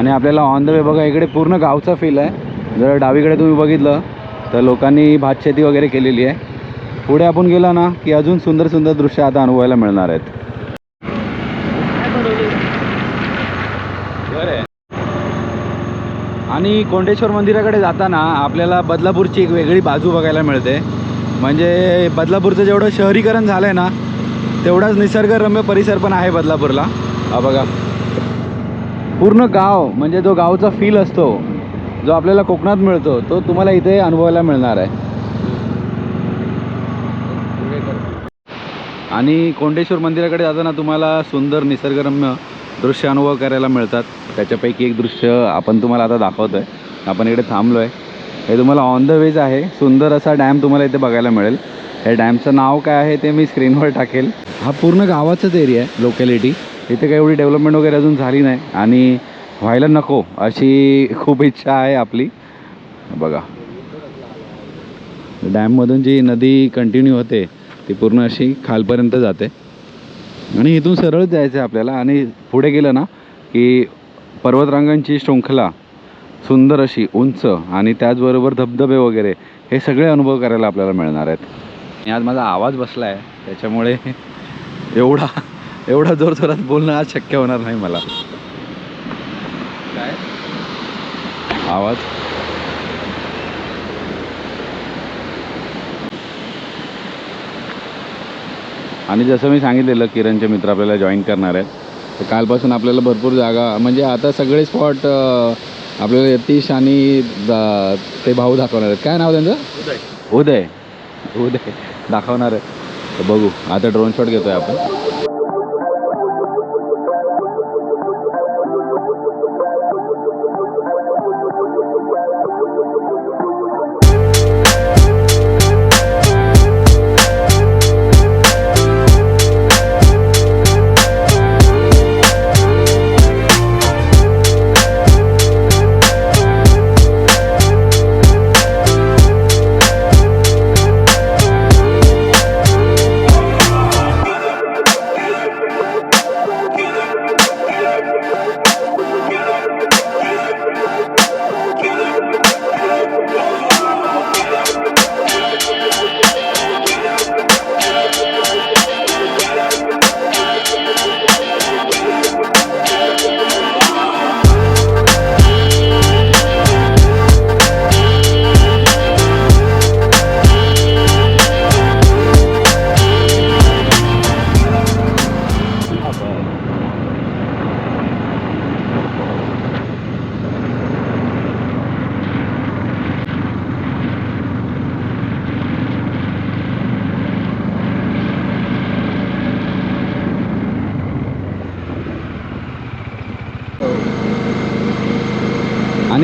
आणि आपल्याला on the way बघा इकडे पूर्ण गावचा फील आहे. जर डावीकडे तुम्ही बघितलं तर लोकांनी भातशेती वगैरे केलेली आहे. पुढे आपण गेलो ना की अजून सुंदर सुंदर दृश्य आता अनुभवायला मिळणार आहेत. आणि कोंडेश्वर मंदिराकडे जाताना आपल्याला बदलापूरची एक वेगळी बाजू बघायला मिळते. म्हणजे बदलापूरचं जेवढं शहरीकरण झालं आहे ना तेवढाच निसर्गरम्य परिसर पण आहे बदलापूरला. हा बघा. पूर्ण गाव म्हणजे जो गावचा फील असतो जो आपल्याला कोकणात मिळतो तो तुम्हाला इथे अनुभवायला मिळणार आहे. आणि कोंडेश्वर मंदिराकडे जाताना तुम्हाला सुंदर निसर्गरम्य दृश्य अनुभव करायला मिळतात. त्याच्यापैकी एक दृश्य आपण तुम्हाला आता दाखवतो आहे आपण इकडे थांबलो आहे हे तुम्हाला ऑन द वेज आहे. सुंदर असा डॅम तुम्हाला इथे बघायला मिळेल. हे डॅमचं नाव काय आहे ते मी स्क्रीनवर टाकेल. हा पूर्ण गावाचाच एरिया आहे लोकॅलिटी इथे काही एवढी डेव्हलपमेंट वगैरे अजून झाली नाही. आणि व्हायला नको अशी खूप इच्छा आहे आपली. बघा. डॅममधून जी नदी कंटिन्यू होते ती पूर्ण अशी खालपर्यंत जाते. आणि इथून सरळ जायचं आहे आपल्याला. आणि पुढे गेलं ना की पर्वतरांगांची शृंखला सुंदर अशी उंच आणि त्याचबरोबर धबधबे वगैरे हे सगळे अनुभव करायला आपल्याला मिळणार आहेत. आणि आज माझा आवाज बसला आहे त्याच्यामुळे एवढा एवढा जोर जोरात बोलणं आज शक्य होणार नाही मला. काय? आवाज? आणि जसं मी सांगितलेलं किरणचे मित्र आपल्याला जॉईन करणार आहेत. तर कालपासून आपल्याला भरपूर जागा म्हणजे आता सगळे स्पॉट आपल्याला यतीश आणि ते भाऊ दाखवणार आहेत. काय नाव त्यांचं? उदय. उदय. दाखवणार आहे तर बघू आता ड्रोन शॉट घेतोय आपण.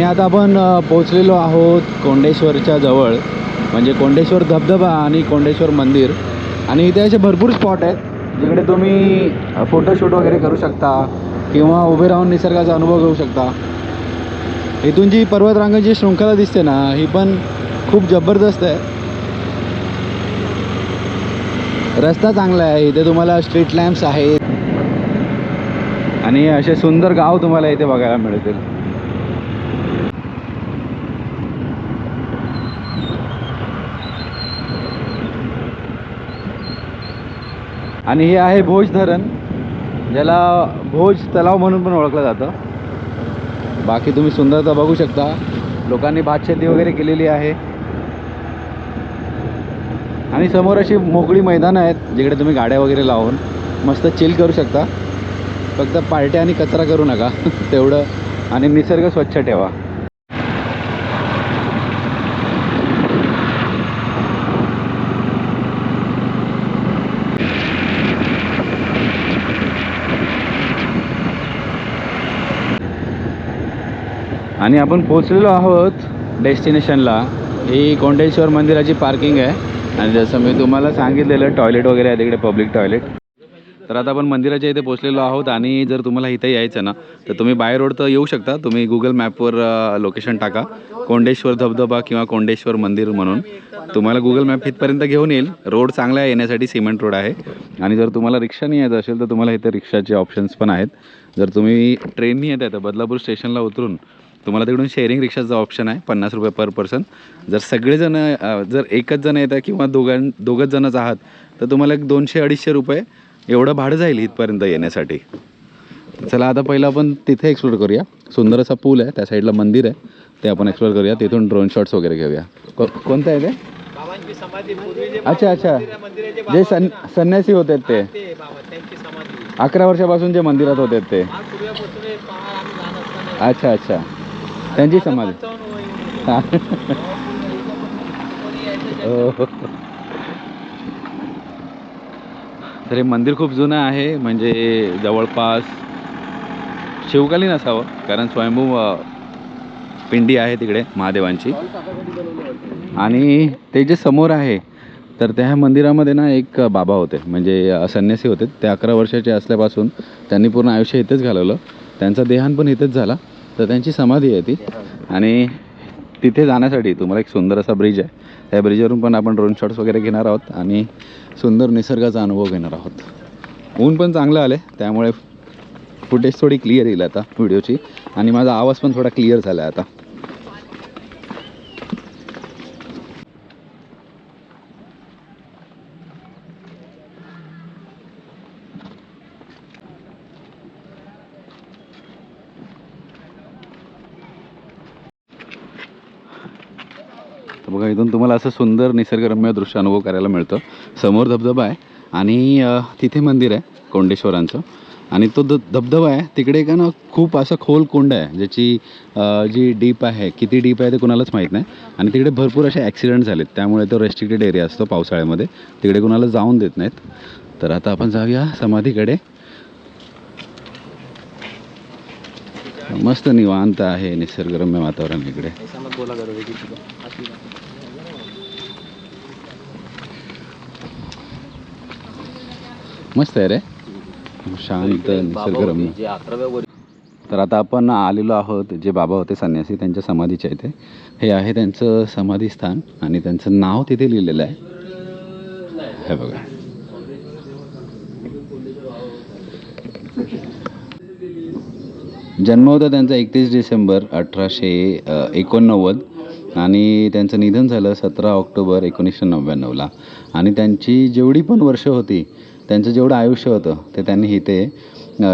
आता आपण पोचलेलो आहोत कोंडेश्वरच्या जवळ. म्हणजे कोंडेश्वर धबधबा आणि कोंडेश्वर मंदिर. आणि इथे असे भरपूर स्पॉट आहेत जिकडे तुम्ही फोटोशूट वगैरे करू शकता किंवा उभे राहून निसर्गाचा अनुभव घेऊ शकता. इथून जी पर्वतरांगाची शृंखला दिसते ना ही पण खूप जबरदस्त आहे. रस्ता चांगला आहे इथे तुम्हाला स्ट्रीट लॅम्प्स आहेत. आणि असे सुंदर गाव तुम्हाला इथे बघायला मिळतील. आणि हे आहे भोज धरण ज्याला भोज तलाव म्हणून पण ओळखलं जातं. बाकी तुम्ही सुंदरता बघू शकता. लोकांनी भातशेती वगैरे केलेली आहे. आणि समोर अशी मोकळी मैदानं आहेत जिकडे तुम्ही गाड्या वगैरे लावून मस्त चिल करू शकता. फक्त पार्ट्या आणि कचरा करू नका. तेवढं. आणि निसर्ग स्वच्छ ठेवा. आणि आपण पोचलेलो आहोत डेस्टिनेशनला. ही कोंडेश्वर मंदिराची पार्किंग आहे. आणि जसं मी तुम्हाला सांगितलेलं टॉयलेट वगैरे आहे तिकडे पब्लिक टॉयलेट. तर आता आपण मंदिराच्या इथे पोहोचलेलो आहोत आणि जर तुम्हाला इथे यायचं ना तर तुम्ही बाय रोड तर येऊ शकता. तुम्ही गुगल मॅपवर लोकेशन टाका. कोंडेश्वर धबधबा किंवा कोंडेश्वर मंदिर म्हणून. तुम्हाला गुगल मॅप इथपर्यंत घेऊन येईल. रोड चांगला आहे येण्यासाठी सिमेंट रोड आहे. आणि जर तुम्हाला रिक्षाने यायचं असेल तर तुम्हाला इथे रिक्षाचे ऑप्शन्स पण आहेत. जर तुम्ही ट्रेननी येत आहे तर बदलापूर स्टेशनला उतरून तुम्हाला तिकडून शेअरिंग रिक्षाचा ऑप्शन आहे पन्नास रुपये पर पर्सन जर सगळेजण जर एकच जण येतं किंवा दोघां दोघंच जणच आहात तर तुम्हाला एक दोनशे अडीचशे रुपये एवढं भाडं जाईल इथपर्यंत येण्यासाठी. चला आता पहिलं आपण तिथे एक्सप्लोर करूया. सुंदर असा पूल आहे त्या साईडला मंदिर आहे. ते आपण एक्सप्लोर करूया. तिथून ड्रोन शॉट्स वगैरे घेऊया. को कोणतं आहे ते? अच्छा अच्छा. जे सन संन्यासी होते ते. अकरा वर्षापासून जे मंदिरात होते ते. अच्छा अच्छा. त्यांची समाधी. हो. तर हे मंदिर खूप जुनं आहे म्हणजे जवळपास शिवकालीन असावं कारण स्वयंभू पिंडी आहे तिकडे महादेवांची. आणि ते जे समोर आहे तर त्या मंदिरामध्ये ना एक बाबा होते म्हणजे संन्यासी होते. ते अकरा वर्षाचे असल्यापासून त्यांनी पूर्ण आयुष्य इथेच घालवलं. त्यांचा देहांत पण इथेच झाला. तर त्यांची समाधी आहे ती. आणि तिथे जाण्यासाठी तुम्हाला एक सुंदर असा ब्रिज आहे. त्या ब्रिजवरून पण आपण ड्रोन शॉट्स वगैरे घेणार आहोत आणि सुंदर निसर्गाचा अनुभव घेणार आहोत. ऊन पण चांगलं आलं आहे त्यामुळे फुटेज थोडी क्लिअर येईल आता व्हिडिओची आणि माझा आवाज पण थोडा क्लिअर झाला आहे आता. बघा इथून तुम्हाला असं सुंदर निसर्गरम्य दृश्य अनुभव करायला मिळतं. समोर धबधबा आहे आणि तिथे मंदिर आहे कोंडेश्वरांचं. आणि तो ध धबधबा आहे तिकडे का ना खूप असं खोल कुंड आहे ज्याची जी डीप आहे किती डीप आहे ते कुणालाच माहीत नाही. आणि तिकडे भरपूर असे ॲक्सिडेंट झालेत त्यामुळे तो रेस्ट्रिक्टेड एरिया असतो पावसाळ्यामध्ये. तिकडे कुणाला जाऊन देत नाहीत. तर आता आपण जाऊया समाधीकडे. मस्त निवांत आहे निसर्गरम्य वातावरण इकडे ऐसा मत बोला करो बेटी को अशी बात. मस्त आहे रे. शांत निसर्गरम्य. जे अकराव्या वर तर आता आपण आलेलो आहोत जे बाबा होते संन्यासी त्यांच्या समाधीच्या इथे. हे आहे त्यांचं समाधी स्थान आणि त्यांचं नाव तिथे लिहिलेलं आहे. हे बघा. जन्म होता त्यांचा एकतीस डिसेंबर अठराशे एकोणनव्वद आणि त्यांचं निधन झालं सतरा ऑक्टोबर एकोणीसशे नव्याण्णवला. आणि त्यांची जेवढी पण वर्ष होती त्यांचं जेवढं आयुष्य होतं ते त्यांनी इथे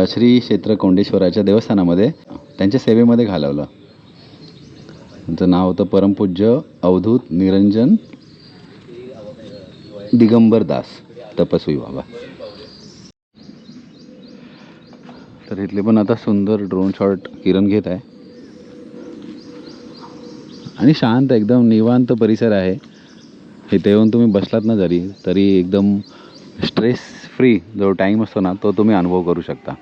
श्री क्षेत्र कोंडेश्वराच्या देवस्थानामध्ये त्यांच्या सेवेमध्ये घालवलं. त्यांचं नाव होतं परमपूज्य अवधूत निरंजन दिगंबर दास तपस्वी बाबा. तर इथले पण आता सुंदर ड्रोन शॉट किरण घेत आहे. आणि शांत एकदम निवांत परिसर आहे. इथे येऊन तुम्ही बसलात ना जरी तरी एकदम स्ट्रेस फ्री जो टाईम असतो ना तो तुम्ही अनुभव करू शकता.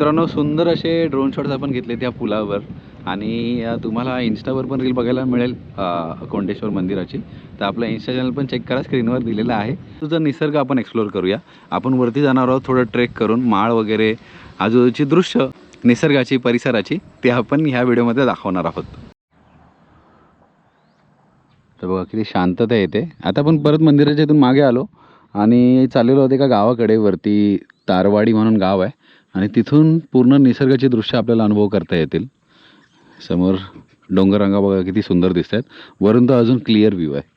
मित्रांनो सुंदर असे ड्रोन शॉट्स आपण घेतले त्या पुलावर. आणि तुम्हाला इन्स्टावर पण रील बघायला मिळेल कोंडेश्वर मंदिराची. तर आपलं इन्स्टा चॅनल पण चेक करा स्क्रीनवर दिलेलं आहे. तुझं निसर्ग आपण एक्सप्लोअर करूया. आपण वरती जाणार आहोत थोडं ट्रेक करून माळ वगैरे आजूबाजूची दृश्य निसर्गाची परिसराची ते आपण ह्या व्हिडिओमध्ये दाखवणार आहोत. तर बघा किती शांतता येते. आता आपण परत मंदिराच्या इथून मागे आलो. आणि चाललेलो होते का गावाकडे वरती तारवाडी म्हणून गाव आहे. आणि तिथून पूर्ण निसर्गाचे दृश्य आपल्याला अनुभव करता येतील. समोर डोंगररांगा बघा किती सुंदर दिसत आहेत वरून तर अजून क्लिअर व्ह्यू आहे.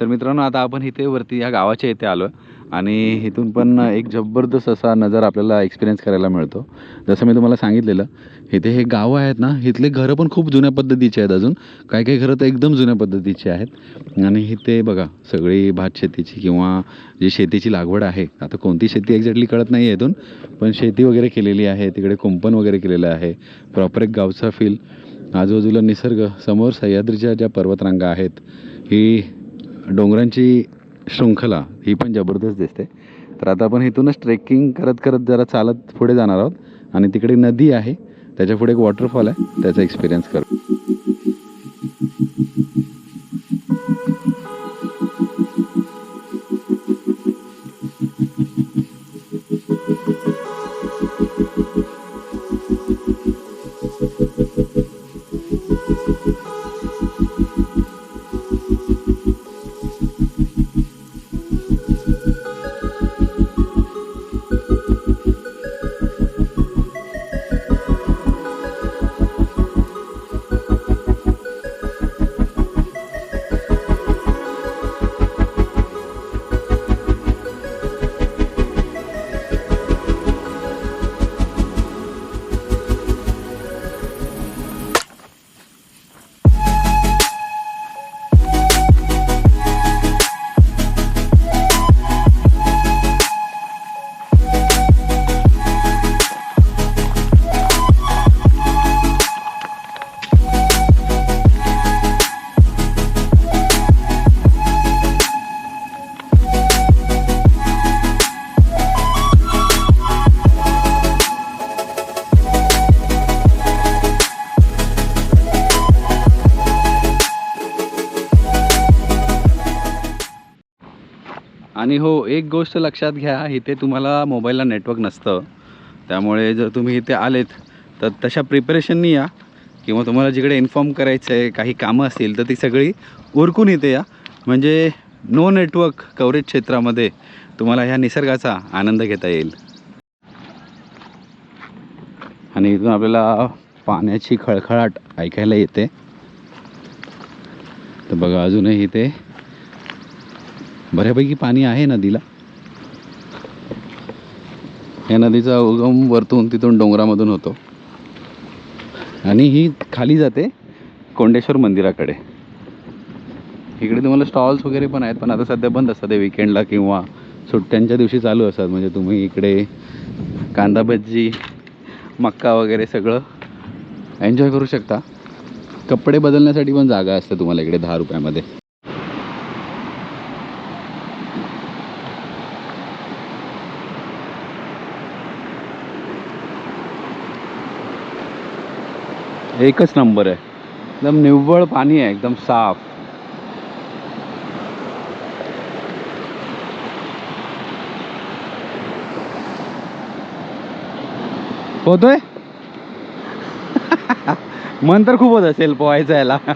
तर मित्रांनो आता आपण इथे वरती या गावाच्या इथे आलो आहे आणि इथून पण एक जबरदस्त असा नजारा आपल्याला एक्सपिरियन्स करायला मिळतो. जसं मी तुम्हाला सांगितलेलं इथे हे गावं आहेत ना इथले घरं पण खूप जुन्या पद्धतीचे आहेत अजून. काही काही घरं तर एकदम जुन्या पद्धतीची आहेत. आणि इथे बघा सगळी भात शेतीची किंवा जी शेतीची लागवड आहे आता कोणती शेती एक्झॅक्टली कळत नाही आहे इथून पण शेती वगैरे केलेली आहे तिकडे कुंपण वगैरे केलेलं आहे प्रॉपर एक गावचा फील आजूबाजूला निसर्ग समोर सह्याद्रीच्या ज्या पर्वतरांगा आहेत ही डोंगरांची शृंखला ही पण जबरदस्त दिसते. तर आता आपण इथूनच ट्रेकिंग करत करत जरा चालत पुढे जाणार आहोत. आणि तिकडे नदी आहे. त्याच्या पुढे एक वॉटरफॉल आहे. त्याचा एक्सपिरियन्स करू. आणि हो एक गोष्ट लक्षात घ्या इथे तुम्हाला मोबाईलला नेटवर्क नसतं. त्यामुळे जर तुम्ही इथे आलेत तर तशा प्रिपरेशननी या. किंवा तुम्हाला जिकडे इन्फॉर्म करायचं आहे काही कामं असतील तर ती सगळी उरकून इथे या. म्हणजे नो नेटवर्क कव्हरेज क्षेत्रामध्ये तुम्हाला ह्या निसर्गाचा आनंद घेता येईल. आणि इथून आपल्याला पाण्याची खळखळाट ऐकायला येते. तर बघा अजूनही इथे बऱ्यापैकी पाणी आहे नदीला. या नदीचा उगम वरतून तिथून डोंगरामधून होतो. आणि ही खाली जाते कोंडेश्वर मंदिराकडे. इकडे तुम्हाला स्टॉल्स वगैरे पण आहेत पण आता सध्या बंद असतात ते विकेंडला किंवा सुट्ट्यांच्या दिवशी चालू असतात. म्हणजे तुम्ही इकडे कांदा भजी मक्का वगैरे सगळं एन्जॉय करू शकता. कपडे बदलण्यासाठी पण जागा असते तुम्हाला इकडे दहा रुपयामध्ये. एकच नंबर आहे. एकदम निव्वळ पाणी आहे एकदम साफ. होतोय? मन तर खूप होत असेल पोहायचं याला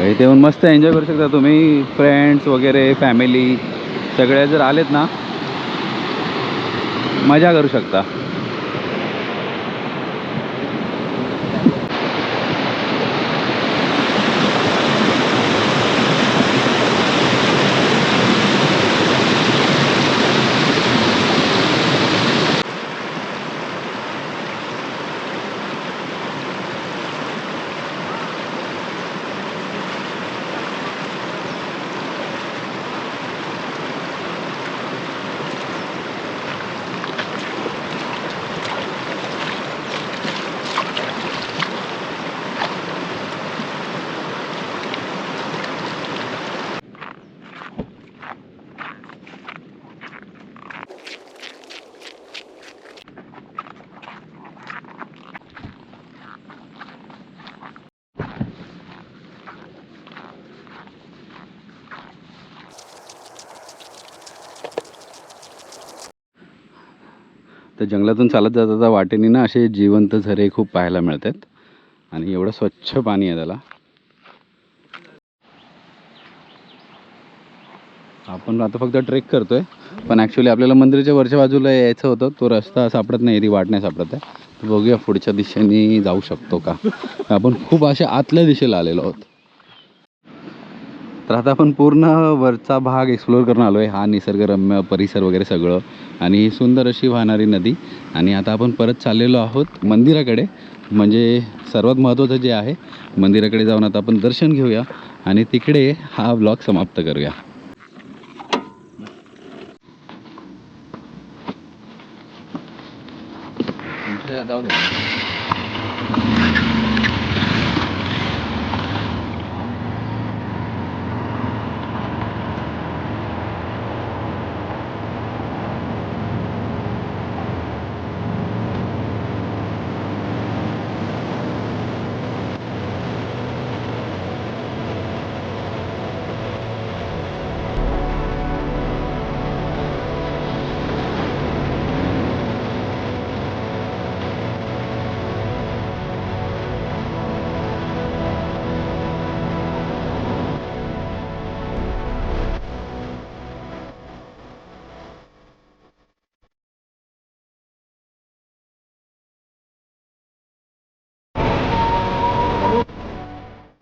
इथे येऊन मस्त एन्जॉय करू शकता तुम्ही फ्रेंड्स वगैरे फॅमिली सगळे जर आलेत ना मजा करू शकता. तर जंगलातून चालत जाता जाता वाटेने ना असे जिवंत झरे खूप पाहायला मिळतात. आणि एवढं स्वच्छ पाणी आहे त्याला. आपण आता फक्त ट्रेक करतोय. पण ॲक्च्युली आपल्याला मंदिराच्या वरच्या बाजूला यायचं होतं. तो रस्ता सापडत नाही ती वाट नाही सापडत आहे. तर बघूया पुढच्या दिशेने जाऊ शकतो का. आपण खूप अशा आतल्या दिशेला आलेलो आहोत. तर आता आपण पूर्ण वरचा भाग एक्सप्लोअर करून आलो आहे हा निसर्गरम्य परिसर वगैरे सगळं. आणि सुंदर अशी वाहणारी नदी. आणि आता आपण परत चाललेलो आहोत मंदिराकडे. म्हणजे सर्वात महत्त्वाचं जे आहे मंदिराकडे जाऊन आता आपण दर्शन घेऊया आणि तिकडे हा ब्लॉग समाप्त करूया. जाऊ दे.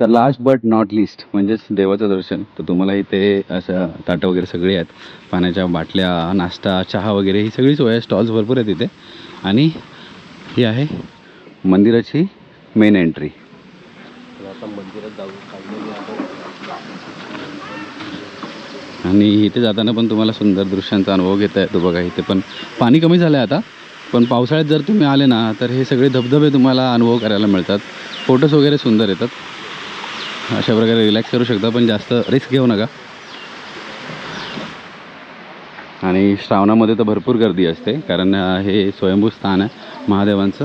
तर लास्ट बट नॉट लिस्ट म्हणजेच देवाचं दर्शन. तर तुम्हाला इथे असं ताटं वगैरे सगळे आहेत. पाण्याच्या बाटल्या नाश्ता चहा वगैरे ही सगळी सोय आहे. स्टॉल्स भरपूर आहेत इथे. आणि ही आहे मंदिराची मेन एंट्री आता मंदिरात जाऊन आणि इथे जाताना पण तुम्हाला सुंदर दृश्यांचा अनुभव घेता येतो बघा इथे पण. पाणी कमी झालं आहे आता. पण पावसाळ्यात जर तुम्ही आले ना तर हे सगळे धबधबे तुम्हाला अनुभव करायला मिळतात. फोटोज वगैरे सुंदर येतात. अशा प्रकारे रिलॅक्स करू शकता पण जास्त रिस्क घेऊ नका. आणि श्रावणामध्ये तर भरपूर गर्दी असते कारण हे स्वयंभू स्थान आहे महादेवांचं.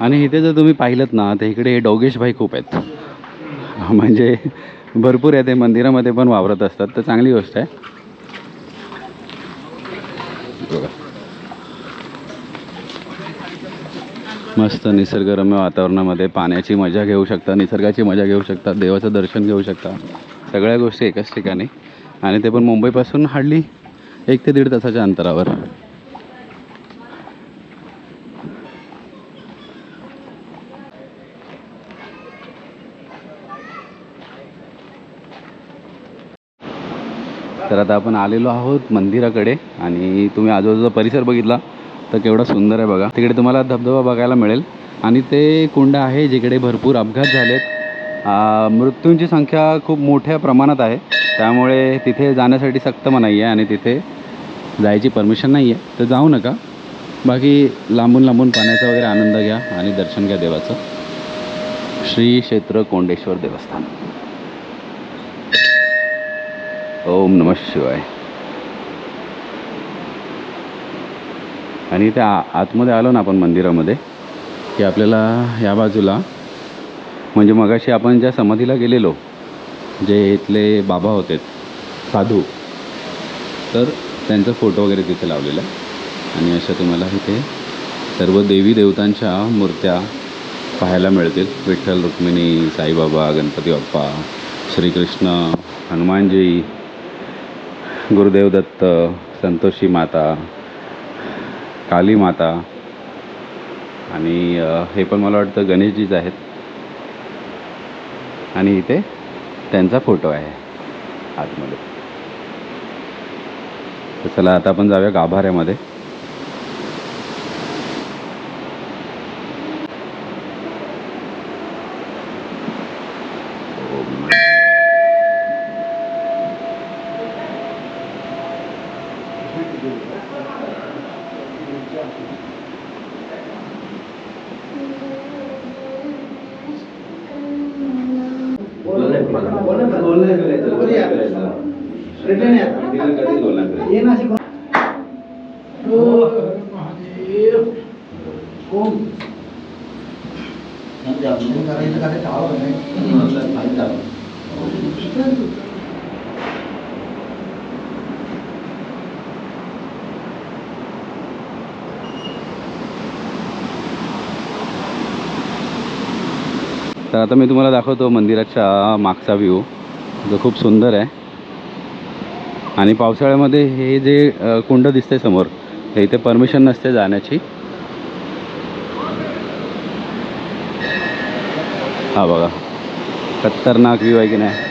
आणि इथे जर तुम्ही पाहिलं ना तर इकडे डोगेश भाई खूप आहेत. म्हणजे भरपूर आहे ते मंदिरामध्ये पण वावरत असतात तर चांगली गोष्ट आहे. मस्त निसर्गरम्य वातावरणामध्ये पाण्याची मजा घेऊ शकता निसर्गाची मजा घेऊ शकता देवाचं दर्शन घेऊ शकता. सगळ्या गोष्टी एकाच ठिकाणी. आणि ते पण मुंबईपासून हार्डली एक ते दीड तासाच्या अंतरावर. तर आता आपण आलेलो आहोत मंदिराकडे आणि तुम्ही आजूबाजूचा परिसर बघितला. तर केवढा सुंदर आहे बघा. तिकडे तुम्हाला धबधबा बघायला मिळेल. आणि ते कुंड आहे जिकडे भरपूर अपघात झालेत. मृत्यूंची संख्या खूप मोठ्या प्रमाणात आहे. त्यामुळे तिथे जाण्यासाठी सक्त मनाई आहे आणि तिथे जायची परमिशन नाही आहे तर जाऊ नका. बाकी लांबून लांबून पाण्याचा वगैरे आनंद घ्या आणि दर्शन घ्या देवाचं. श्री क्षेत्र कोंडेश्वर देवस्थान. ओम नम शिवाय. आणि त्या आतमध्ये आलो ना आपण मंदिरामध्ये की आपल्याला या बाजूला म्हणजे मगाशी आपण ज्या समाधीला गेलेलो जे इथले बाबा होते साधू तर त्यांचा फोटो वगैरे तिथे लावलेला आहे. आणि अशा तुम्हाला इथे सर्व देवी देवतांच्या मूर्त्या पाहायला मिळतील. विठ्ठल रुक्मिणी साईबाबा गणपती बाप्पा श्रीकृष्ण हनुमानजी गुरुदेव दत्त संतोषी माता काली माता आणि हे पण मला वाटतं गणेशजीच आहेत. आणि इथे त्यांचा फोटो आहे आतमध्ये. तर चला आता आपण जाऊया गाभाऱ्यामध्ये करायचं काय तर आता मी तुम्हाला दाखवतो मंदिराच्या मागचा व्ह्यू जो खूप सुंदर आहे. आणि पावसाळ्यामध्ये हे जे कुंड दिसते समोर हे इथे परमिशन नसते जाण्याची. हा बघा. खतरनाक व्ह्यू आहे की नाही?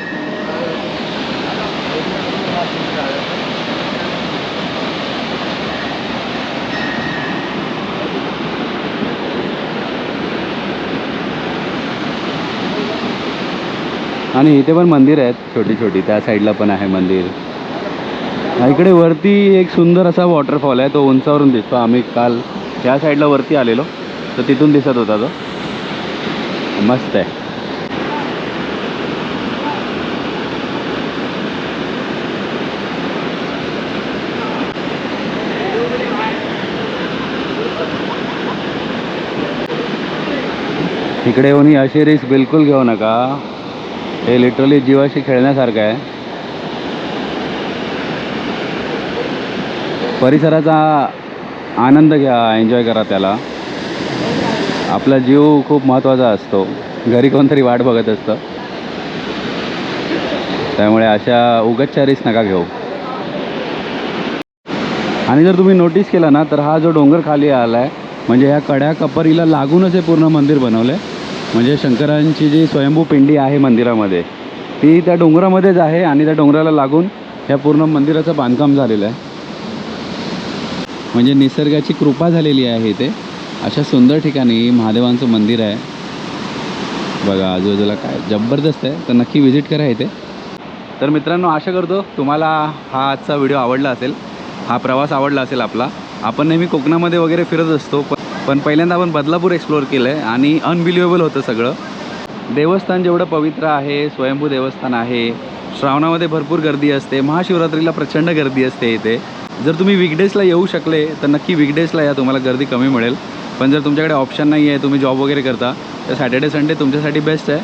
आणि इथे पण मंदिर आहेत छोटी छोटी. त्या साईडला पण आहे मंदिर. इकडे वरती एक सुंदर असा वॉटरफॉल आहे तो उंचावरून दिसतो. आम्ही काल त्या साईडला वरती आलेलो. तर तिथून दिसत होता तो. मस्त आहे. इकडे येऊन अशी रिस्क बिलकुल घेऊ नका. हे लिटरली जीवाशी खेळण्यासारखं आहे. परिसराचा आनंद घ्या एन्जॉय करा त्याला. आपला जीव खूप महत्त्वाचा असतो. घरी कोणतरी वाट बघत असतं. त्यामुळे अशा उगतच्या रिस्क नका घेऊ. आणि जर तुम्ही नोटीस केला ना तर हा जो डोंगर खाली आला आहे म्हणजे ह्या कड्या कपरीला लागूनच हे पूर्ण मंदिर बनवलं आहे म्हणजे शंकरांची जी स्वयंभू पिंडी आहे मंदिरामध्ये ती त्या डोंगरामध्येच आहे आणि त्या डोंगराला लागून ह्या पूर्ण मंदिराचं बांधकाम झालेलं आहे. म्हणजे निसर्गाची कृपा झालेली आहे इथे. अशा सुंदर ठिकाणी महादेवांचं मंदिर आहे. बघा आजूबाजूला काय जबरदस्त आहे. तर नक्की व्हिजिट करा इथे. तर मित्रांनो आशा करतो तुम्हाला हा आजचा व्हिडिओ आवडला असेल. हा प्रवास आवडला असेल आपला. आपण नेहमी कोकणामध्ये वगैरे फिरत असतो पण पण पहिल्यांदा आपण बदलापूर एक्सप्लोअर केलं आहे आणि अनबिलिवेबल होतं सगळं. देवस्थान जेवढं पवित्र आहे स्वयंभू देवस्थान आहे श्रावणामध्ये भरपूर गर्दी असते महाशिवरात्रीला प्रचंड गर्दी असते इथे. जर तुम्ही विकडेजला येऊ शकले तर नक्की विकडेजला या तुम्हाला गर्दी कमी मिळेल. पण जर तुमच्याकडे ऑप्शन नाही आहे तुम्ही जॉब वगैरे करता तर सॅटर्डे संडे तुमच्यासाठी बेस्ट आहे.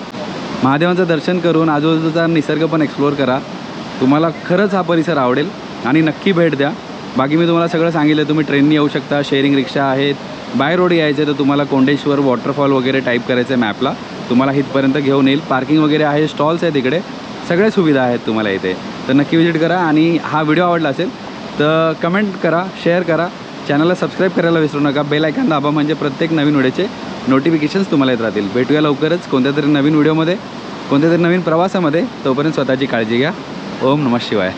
महादेवांचं दर्शन करून आजूबाजूचा निसर्ग पण एक्सप्लोअर करा. तुम्हाला खरंच हा परिसर आवडेल आणि नक्की भेट द्या. बाकी मी तुम्हाला सगळं सांगितलं तुम्ही ट्रेननी येऊ शकता शेअरिंग रिक्षा आहेत बाय रोड यायचं तर तुम्हाला कोंडेश्वर वॉटरफॉल वगैरे टाईप करायचं आहे मॅपला तुम्हाला इथपर्यंत घेऊन येईल. पार्किंग वगैरे आहे स्टॉल्स आहेत इकडे सगळ्या सुविधा आहेत तुम्हाला इथे. तर नक्की विजिट करा आणि हा व्हिडिओ आवडला असेल तर कमेंट करा शेअर करा. चॅनलला सबस्क्राईब करायला विसरू नका. बेल आयकॉन दाबा म्हणजे प्रत्येक नवीन व्हिडिओचे नोटिफिकेशन्स तुम्हाला येत राहतील. भेटूया लवकरच कोणत्या तरी नवीन व्हिडिओमध्ये कोणत्या तरी नवीन प्रवासामध्ये. तोपर्यंत स्वतःची काळजी घ्या. ओम नमः शिवाय.